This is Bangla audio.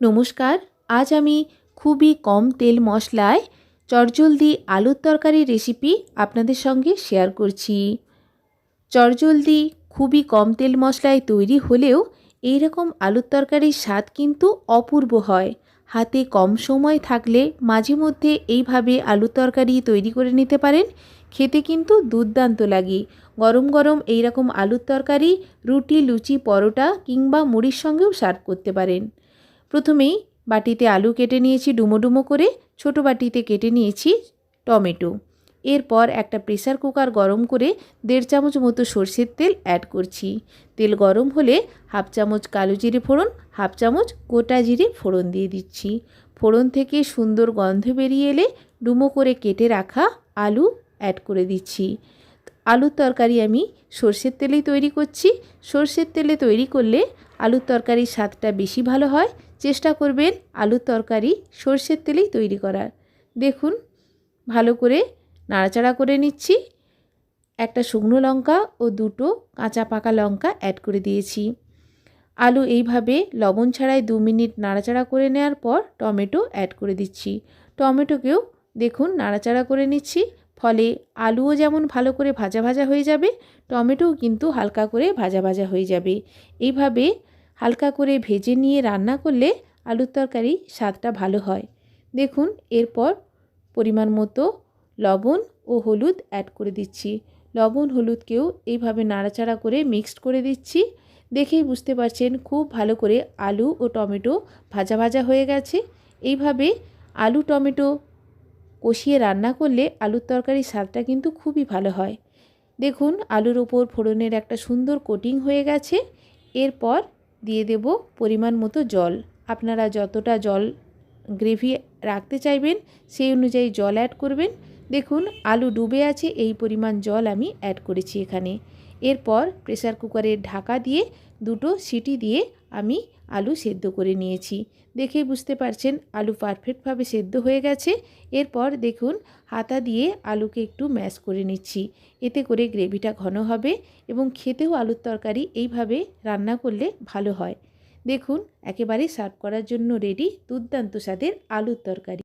নমস্কার, আজ আমি খুবই কম তেল মশলায় চটজলদি আলুর তরকারি রেসিপি আপনাদের সঙ্গে শেয়ার করছি। চটজলদি খুবই কম তেল মশলায় তৈরি হলেও এই রকম আলুর তরকারির স্বাদ কিন্তু অপূর্ব হয়। হাতে কম সময় থাকলে মাঝে মধ্যে এইভাবে আলুর তরকারি তৈরি করে নিতে পারেন। খেতে কিন্তু দুর্দান্ত লাগে। গরম গরম এই রকম আলুর তরকারি, রুটি, লুচি, পরোটা কিংবা মুড়ির সঙ্গেও সার্ভ করতে পারেন। প্রথমেই বাটিতে আলু কেটে নিয়েছি ডুমো ডুমো করে, ছোট বাটিতে কেটে নিয়েছি টমেটো। এরপর একটা প্রেসার কুকার গরম করে দেড় চামচ মতো সর্ষের তেল অ্যাড করছি। তেল গরম হলে হাফ চামচ কালো জিরে ফোড়ন, হাফ চামচ গোটা জিরে ফোড়ন দিয়ে দিচ্ছি। ফোড়ন থেকে সুন্দর গন্ধ বেরিয়ে এলে ডুমো করে কেটে রাখা আলু অ্যাড করে দিচ্ছি। আলুর তরকারি আমি সর্ষের তেলেই তৈরি করছি। সর্ষের তেলে তৈরি করলে আলুর তরকারির স্বাদটা বেশি ভালো হয় চেষ্টা করবেন আলুর তরকারি, সর্ষের তেলেই তৈরি করার। দেখুন, ভালো করে নাড়াচাড়া করে নিচ্ছি। একটা শুকনো লঙ্কা ও দুটো কাঁচা পাকা লঙ্কা অ্যাড করে দিয়েছি। আলু এইভাবে লবণ ছাড়াই দু মিনিট নাড়াচাড়া করে নেওয়ার পর টমেটো অ্যাড করে দিচ্ছি। টমেটোকেও দেখুন নাড়াচাড়া করে নিচ্ছি, ফলে আলুও যেমন ভালো করে ভাজা ভাজা হয়ে যাবে, টমেটোও কিন্তু হালকা করে ভাজা ভাজা হয়ে যাবে। এইভাবে হালকা করে ভেজে নিয়ে রান্না করলে আলুর তরকারি স্বাদটা ভালো হয়। দেখুন, এরপর পরিমাণ মতো লবণ ও হলুদ অ্যাড করে দিচ্ছি। লবণ, হলুদকেও এইভাবে নাড়াচাড়া করে মিক্সড করে দিচ্ছি। দেখেই বুঝতে পারছেন, খুব ভালো করে আলু ও টমেটো ভাজা ভাজা হয়ে গেছে। এইভাবে আলু, টমেটো কষিয়ে রান্না করলে আলুর তরকারির স্বাদটা কিন্তু খুবই ভালো হয়। দেখুন, আলুর ওপর ফোড়নের একটা সুন্দর কোটিং হয়ে গেছে। এরপর দিয়ে দেব পরিমাণ মতো জল। আপনারা যতটা জল গ্রেভি রাখতে চাইবেন, সেই অনুযায়ী জল অ্যাড করবেন। দেখুন, আলু ডুবে আছে, এই পরিমাণ জল আমি অ্যাড করেছি এখানে। এরপর প্রেসার কুকারের ঢাকা দিয়ে দুটো সিটি দিয়ে আমি আলু সেদ্ধ করে নিয়েছি। দেখে বুঝতে পারছেন, আলু পারফেক্টভাবে সেদ্ধ হয়ে গেছে। এরপর দেখুন, হাতা দিয়ে আলুকে একটু ম্যাশ করে নিচ্ছি। এতে করে গ্রেভিটা ঘন হবে এবং খেতেও আলুর তরকারি এইভাবে রান্না করলে ভালো হয়। দেখুন, একেবারে সার্ভ করার জন্য রেডি দুর্দান্ত স্বাদের আলুর তরকারি।